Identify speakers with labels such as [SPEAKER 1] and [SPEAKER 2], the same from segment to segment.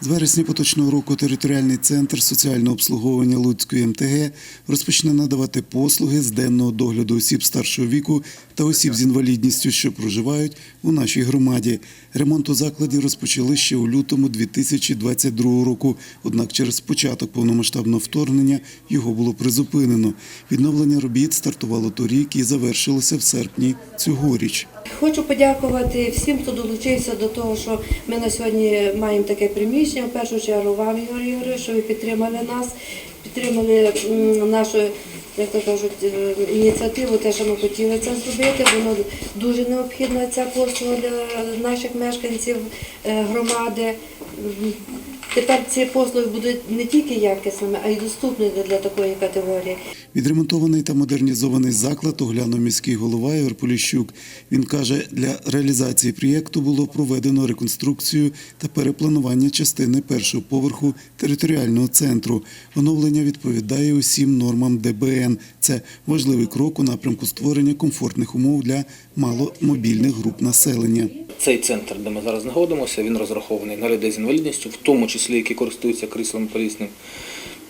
[SPEAKER 1] З вересня поточного року територіальний центр соціального обслуговування Луцької МТГ розпочне надавати послуги з денного догляду осіб старшого віку та осіб з інвалідністю, що проживають у нашій громаді. Ремонт у закладі розпочали ще у лютому 2022 року. Однак через початок повномасштабного вторгнення його було призупинено. Відновлення робіт стартувало торік і завершилося в серпні цьогоріч.
[SPEAKER 2] Хочу подякувати всім, хто долучився до того, що ми на сьогодні маємо таке приміщення. В першу чергу вам, Ігор Ігорович, що ви підтримали нас, підтримали нашу, як то кажуть, е, ініціативу, те, що ми хотіли це зробити. Воно дуже необхідна ця послуга для наших мешканців е, громади. Тепер ці послуги будуть не тільки якісними, а й доступними для такої категорії.
[SPEAKER 1] Відремонтований та модернізований заклад оглянув міський голова Ігор Поліщук. Він каже, для реалізації проєкту було проведено реконструкцію та перепланування частини першого поверху територіального центру. Оновлення відповідає усім нормам ДБН. Це важливий крок у напрямку створення комфортних умов для маломобільних груп населення.
[SPEAKER 3] Цей центр, де ми зараз знаходимося, він розрахований на людей з інвалідністю, в тому числі які користуються кріслом полісним,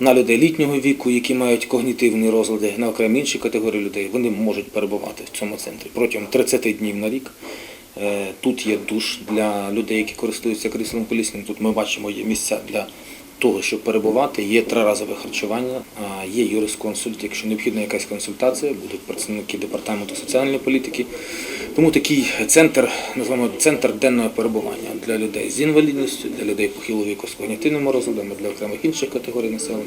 [SPEAKER 3] на людей літнього віку, які мають когнітивні розлади, на окремі інші категорії людей. Вони можуть перебувати в цьому центрі протягом 30 днів на рік. Е, Тут є душ для людей, які користуються кріслом колісним. Тут ми бачимо є місця для того, щоб перебувати. Є триразове харчування, є юрисконсульт. Якщо необхідна якась консультація, будуть працівники департаменту соціальної політики. Тому такий центр, називаємо центр денного перебування для людей з інвалідністю, для людей похилого віку з когнітивними розладами, для окремих інших категорій населення,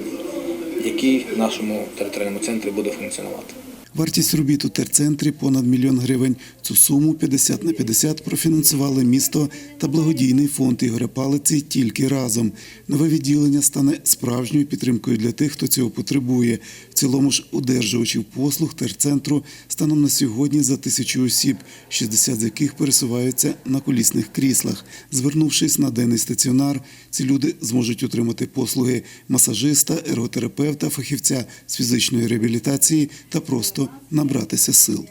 [SPEAKER 3] який в нашому територіальному центрі буде функціонувати.
[SPEAKER 1] Вартість робіт у терцентрі понад мільйон гривень. Цю суму 50 на 50 профінансували місто та благодійний фонд Ігоря Палиці тільки разом. Нове відділення стане справжньою підтримкою для тих, хто цього потребує. Цілому ж одержувачів послуг терцентру станом на сьогодні за тисячу осіб, 60 з яких пересуваються на колісних кріслах. Звернувшись на денний стаціонар, ці люди зможуть отримати послуги масажиста, ерготерапевта, фахівця з фізичної реабілітації та просто набратися сил.